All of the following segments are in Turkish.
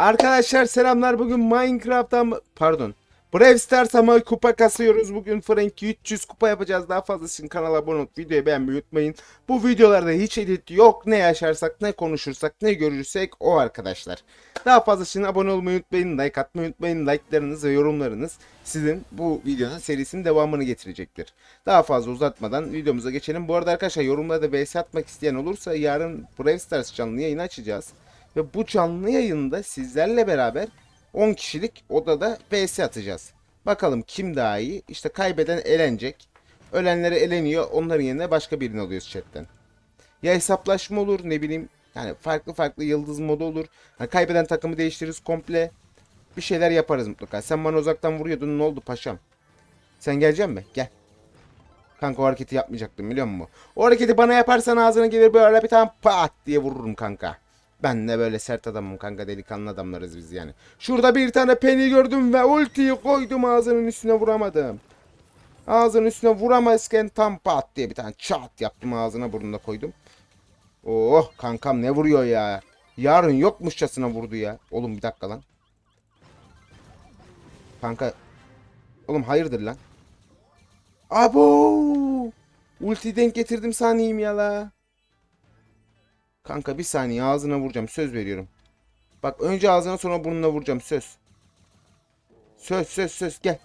Arkadaşlar selamlar. Bugün Minecraft'tan pardon. Brawl Stars'a kupa kasıyoruz. Bugün Frank'i 300 kupa yapacağız. Daha fazlası için kanala abone olup videoyu beğenmeyi unutmayın. Bu videolarda hiç edit yok. Ne yaşarsak, ne konuşursak, ne görürsek o arkadaşlar. Daha fazla için abone olmayı unutmayın. Like atmayı unutmayın. Like'larınız ve yorumlarınız sizin bu videonun serisinin devamını getirecektir. Daha fazla uzatmadan videomuza geçelim. Bu arada arkadaşlar yorumlarda vs atmak isteyen olursa yarın Brawl Stars canlı yayını açacağız. Ve bu canlı yayında sizlerle beraber 10 kişilik odada vs atacağız. Bakalım kim daha iyi? İşte kaybeden elenecek. Ölenlere eleniyor. Onların yerine başka birini alıyoruz chatten. Ya hesaplaşma olur ne bileyim. Yani farklı farklı yıldız modu olur. Hani kaybeden takımı değiştiririz komple. Bir şeyler yaparız mutlaka. Sen bana uzaktan vuruyordun ne oldu paşam? Sen gelecek mi? Gel. Kanka o hareketi yapmayacaktım biliyor musun? O hareketi bana yaparsan ağzına gelir böyle bir tane pat diye vururum kanka. Ben de böyle sert adamım kanka delikanlı adamlarız biz yani. Şurada bir tane peni gördüm ve ultiyi koydum ağzının üstüne vuramadım. Ağzının üstüne vuramazken tam pat diye bir tane çat yaptım ağzına burnuna koydum. Oh kankam ne vuruyor ya. Yarın yokmuşçasına vurdu ya. Oğlum bir dakika lan. Kanka. Oğlum hayırdır lan. Abo! Ulti denk getirdim saniyim ya la. Kanka bir saniye ağzına vuracağım söz veriyorum. Bak önce ağzına sonra burnuna vuracağım söz. Söz söz söz gel.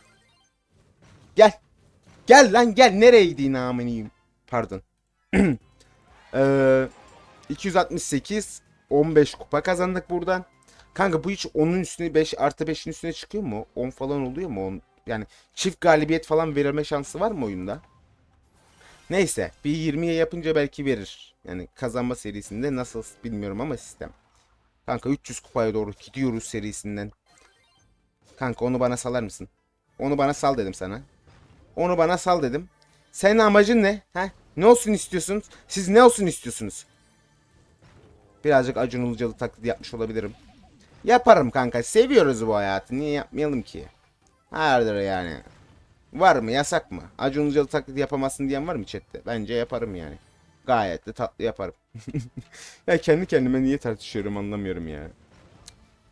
Gel. Gel lan gel nereye gideyim aminiyim. Pardon. Ee, 268 15 kupa kazandık buradan. Kanka bu hiç 10'un üstüne 5 artı 5'in üstüne çıkıyor mu? 10 falan oluyor mu? 10, yani çift galibiyet falan verilme şansı var mı oyunda? Neyse bir 20'ye yapınca belki verir. Yani kazanma serisinde nasıl bilmiyorum ama sistem. Kanka 300 kupaya doğru gidiyoruz serisinden. Kanka onu bana salar mısın? Onu bana sal dedim sana. Onu bana sal dedim. Senin amacın ne? Ha? Ne olsun istiyorsunuz? Siz ne olsun istiyorsunuz? Birazcık Acun Ilıcalı taklidi yapmış olabilirim. Yaparım kanka. Seviyoruz bu hayatı. Niye yapmayalım ki? Hayırdır yani. Var mı? Yasak mı? Acun Ilıcalı taklidi yapamazsın diyen var mı chatte? Bence yaparım yani. Gayet de tatlı yaparım. ya kendi kendime niye tartışıyorum anlamıyorum ya.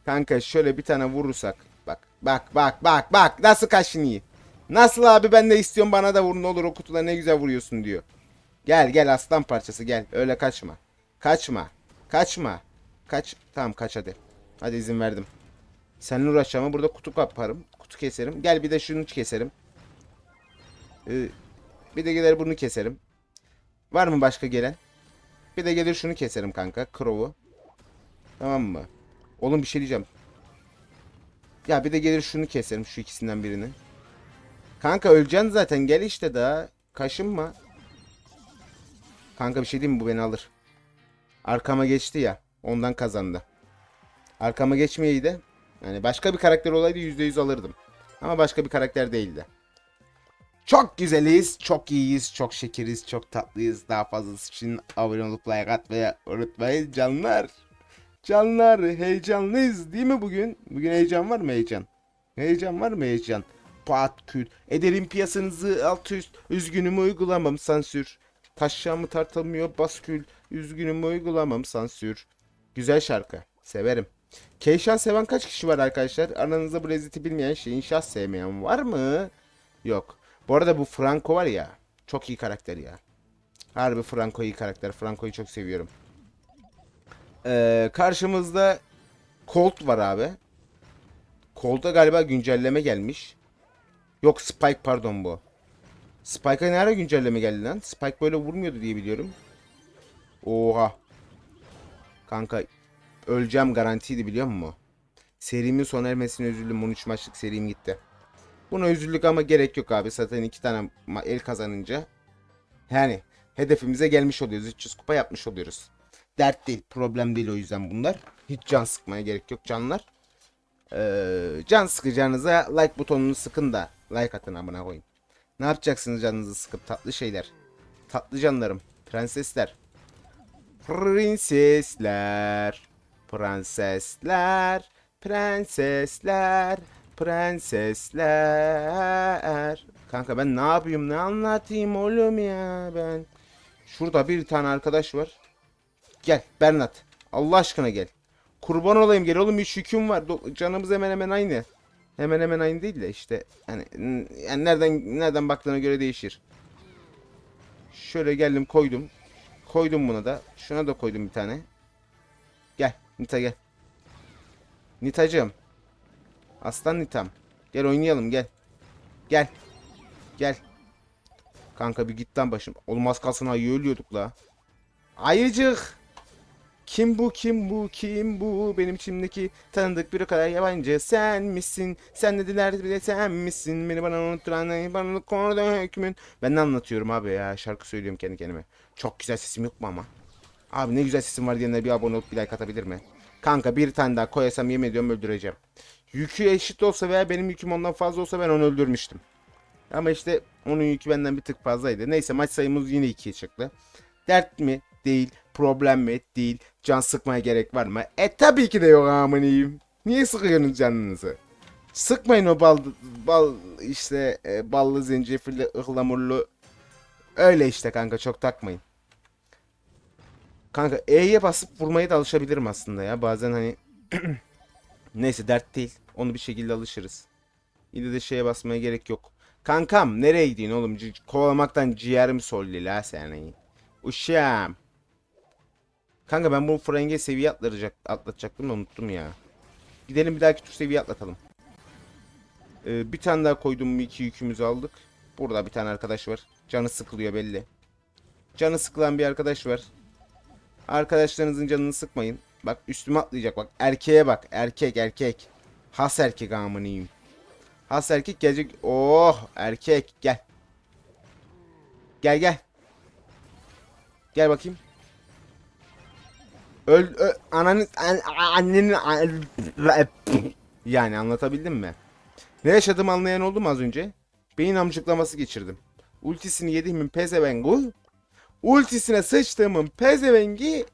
Kanka şöyle bir tane vurursak. Bak bak bak bak bak nasıl kaşınıyor. Nasıl abi ben de istiyorum bana da vur ne olur o kutuları ne güzel vuruyorsun diyor. Gel gel aslan parçası gel öyle kaçma. Kaçma. Kaçma. Kaç. Tamam kaç hadi. Hadi izin verdim. Seninle uğraşacağım burada kutu kaparım. Kutu keserim. Gel bir de şunu keserim. Ee, bir de gelir bunu keserim. Var mı başka gelen? Bir de gelir şunu keserim kanka. Crow'u. Tamam mı? Oğlum bir şey diyeceğim. Ya bir de gelir şunu keserim. Şu ikisinden birini. Kanka öleceksin zaten. Gel işte daha. Kaşınma. Kanka bir şey diyeyim mi? Bu beni alır. Arkama geçti ya. Ondan kazandı. Arkama geçmeyeydi. Yani başka bir karakter olaydı %100 alırdım. Ama başka bir karakter değildi. Çok güzeliz, çok iyiyiz, çok şekeriz, çok tatlıyız. Daha fazlası için abone olup like atmayı unutmayın canlar. Canlar heyecanlıyız değil mi bugün? Bugün heyecan var mı heyecan? Heyecan var mı heyecan? Pat kül. Ederim piyasanızı alt üst. Üzgünüm uygulamam sansür. Taşşamı tartılmıyor baskül. Üzgünüm uygulamam sansür. Güzel şarkı. Severim. Keyşan seven kaç kişi var arkadaşlar? Aranızda bu lezzeti bilmeyen şey inşaat sevmeyen var mı? Yok. Bu arada bu Franco var ya. Çok iyi karakter ya. Harbi Franco iyi karakter. Franco'yu çok seviyorum. Ee, karşımızda Colt var abi. Colt'a galiba güncelleme gelmiş. Yok Spike pardon bu. Spike'a ne ara güncelleme geldi lan? Spike böyle vurmuyordu diye biliyorum. Oha. Kanka öleceğim garantiydi biliyor musun? Serimin sona ermesine üzüldüm. 13 maçlık serim gitti. Buna üzüldük ama gerek yok abi. Zaten iki tane el kazanınca yani hedefimize gelmiş oluyoruz. 300 kupa yapmış oluyoruz. Dert değil, problem değil o yüzden bunlar. Hiç can sıkmaya gerek yok canlar. Ee, can sıkacağınıza like butonunu sıkın da like atın amına koyayım. Ne yapacaksınız canınızı sıkıp tatlı şeyler. Tatlı canlarım, prensesler. Prinsesler, prensesler, prensesler, prensesler. Kanka ben ne yapayım ne anlatayım oğlum ya ben. Şurada bir tane arkadaş var. Gel Bernat. Allah aşkına gel. Kurban olayım gel oğlum 3 yüküm var. Canımız hemen hemen aynı. Hemen hemen aynı değil de işte n- yani nereden nereden baktığına göre değişir. Şöyle geldim koydum. Koydum buna da. Şuna da koydum bir tane. Gel Nita gel. Nitacığım. Aslan Nitam. Gel oynayalım gel. Gel. Gel. Kanka bir git lan başım. Olmaz kalsın ayı ölüyorduk la. Ayıcık. Kim bu kim bu kim bu benim içimdeki tanıdık bir o kadar yabancı sen misin sen dediler bir de sen misin beni bana unutturan bana konuda hükmün ben ne anlatıyorum abi ya şarkı söylüyorum kendi kendime çok güzel sesim yok mu ama abi ne güzel sesim var diyenler bir abone olup bir like atabilir mi kanka bir tane daha koyasam yemin ediyorum öldüreceğim yükü eşit olsa veya benim yüküm ondan fazla olsa ben onu öldürmüştüm ama işte onun yükü benden bir tık fazlaydı neyse maç sayımız yine ikiye çıktı dert mi değil problem mi değil can sıkmaya gerek var mı? E tabii ki de yok amaniyim. Niye sıkıyorsunuz canınızı? Sıkmayın o bal, bal işte e, ballı zencefilli ıhlamurlu. Öyle işte kanka çok takmayın. Kanka E'ye basıp vurmaya da alışabilirim aslında ya. Bazen hani neyse dert değil. Onu bir şekilde alışırız. Yine de şeye basmaya gerek yok. Kankam nereye gidiyorsun oğlum? C- kovalamaktan ciğerim solli la seni. Uşağım. Kanka ben bu frenge seviye atlayacak, atlatacaktım da unuttum ya. Gidelim bir dahaki tur seviye atlatalım. Ee, bir tane daha koydum iki yükümüzü aldık. Burada bir tane arkadaş var. Canı sıkılıyor belli. Canı sıkılan bir arkadaş var. Arkadaşlarınızın canını sıkmayın. Bak üstüme atlayacak bak. Erkeğe bak. Erkek erkek. Has erkek amınıyım. Has erkek gelecek. Oh erkek gel. Gel gel. Gel bakayım. Öl, ö, ananın an, annenin an- yani anlatabildim mi? Ne yaşadığımı anlayan oldu mu az önce? Beyin amcıklaması geçirdim. Ultisini yediğimin pezevengu. Ultisine sıçtığımın pezevengi.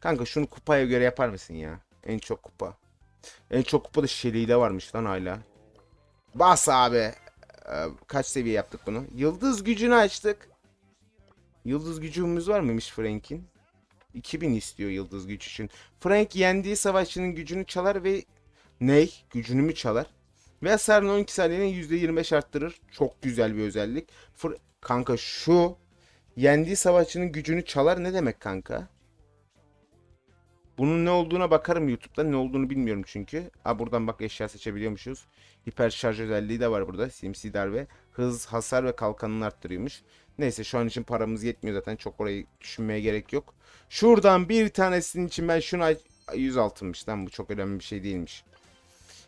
Kanka şunu kupaya göre yapar mısın ya? En çok kupa. En çok kupa da Shelly'de varmış lan hala. Bas abi. Ee, kaç seviye yaptık bunu? Yıldız gücünü açtık. Yıldız gücümüz var mıymış Frank'in? 2000 istiyor yıldız güç için. Frank yendiği savaşçının gücünü çalar ve ney? Gücünü mü çalar? Ve hasarını 12 saniyede %25 arttırır. Çok güzel bir özellik. Fr- kanka şu yendiği savaşçının gücünü çalar ne demek kanka? Bunun ne olduğuna bakarım YouTube'da. Ne olduğunu bilmiyorum çünkü. Ha buradan bak eşya seçebiliyormuşuz. Hiper şarj özelliği de var burada. Simsi darbe. Hız, hasar ve kalkanını arttırıyormuş. Neyse şu an için paramız yetmiyor zaten. Çok orayı düşünmeye gerek yok. Şuradan bir tanesinin için ben şuna 100 altınmış lan bu çok önemli bir şey değilmiş.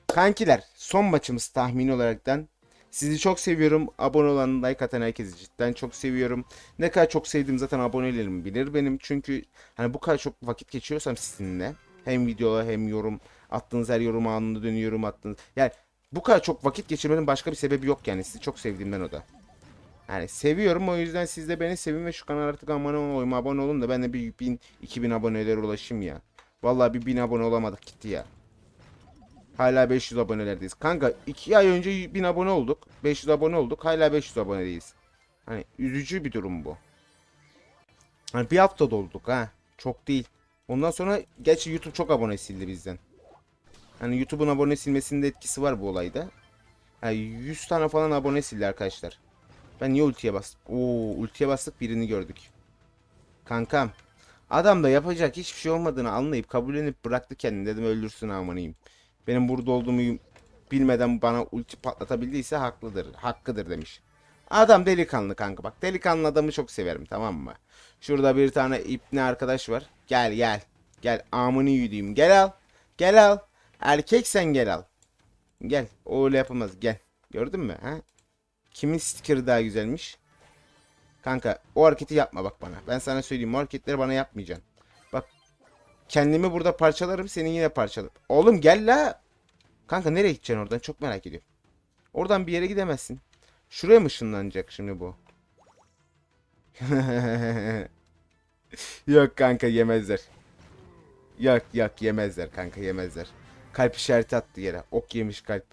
Kankiler son maçımız tahmini olaraktan. Sizi çok seviyorum. Abone olan, like atan herkesi cidden çok seviyorum. Ne kadar çok sevdiğim zaten abonelerim bilir benim. Çünkü hani bu kadar çok vakit geçiriyorsam sizinle hem videolar hem yorum attığınız her yorum anında dönüyorum attığınız. Yani bu kadar çok vakit geçirmenin başka bir sebebi yok yani. Sizi çok sevdiğimden o da. Yani seviyorum o yüzden siz de beni sevin ve şu kanal artık abone olun, abone olun da ben de bir 1000 2000 abonelere ulaşayım ya. Vallahi bir 1000 abone olamadık gitti ya. Hala 500 abonelerdeyiz. Kanka 2 ay önce 1000 abone olduk. 500 abone olduk. Hala 500 abonedeyiz. Hani üzücü bir durum bu. Hani bir hafta dolduk ha. Çok değil. Ondan sonra gerçi YouTube çok abone sildi bizden. Hani YouTube'un abone silmesinde etkisi var bu olayda. Yani 100 tane falan abone sildi arkadaşlar. Ben niye ultiye bastım? Oo, ultiye bastık birini gördük. Kankam. Adam da yapacak hiçbir şey olmadığını anlayıp kabullenip bıraktı kendini. Dedim öldürsün amanıyım. Benim burada olduğumu bilmeden bana ulti patlatabildiyse haklıdır. Hakkıdır demiş. Adam delikanlı kanka bak. Delikanlı adamı çok severim tamam mı? Şurada bir tane ipne arkadaş var. Gel gel. Gel amını yürüyeyim. Gel al. Gel al. Erkek sen gel al. Gel. O öyle yapamaz. Gel. Gördün mü? Ha? Kimin sticker'ı daha güzelmiş? Kanka o hareketi yapma bak bana. Ben sana söyleyeyim o hareketleri bana yapmayacaksın. Kendimi burada parçalarım seni yine parçalarım. Oğlum gel la. Kanka nereye gideceksin oradan çok merak ediyorum. Oradan bir yere gidemezsin. Şuraya mı ışınlanacak şimdi bu? Yok kanka yemezler. Yok yok yemezler kanka yemezler. Kalp işareti attı yere. Ok yemiş kalp.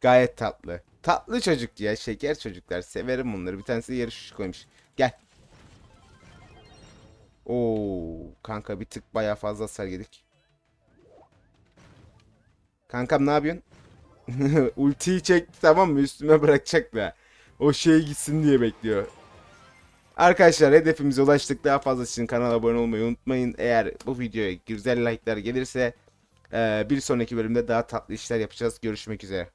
Gayet tatlı. Tatlı çocuk ya. Şeker çocuklar. Severim bunları. Bir tanesi yarı şiş koymuş. Gel. Oo kanka bir tık baya fazla hasar yedik. Kankam ne yapıyorsun? Ultiyi çekti tamam mı? Üstüme bırakacak da. O şey gitsin diye bekliyor. Arkadaşlar hedefimize ulaştık. Daha fazlası için kanala abone olmayı unutmayın. Eğer bu videoya güzel like'lar gelirse bir sonraki bölümde daha tatlı işler yapacağız. Görüşmek üzere.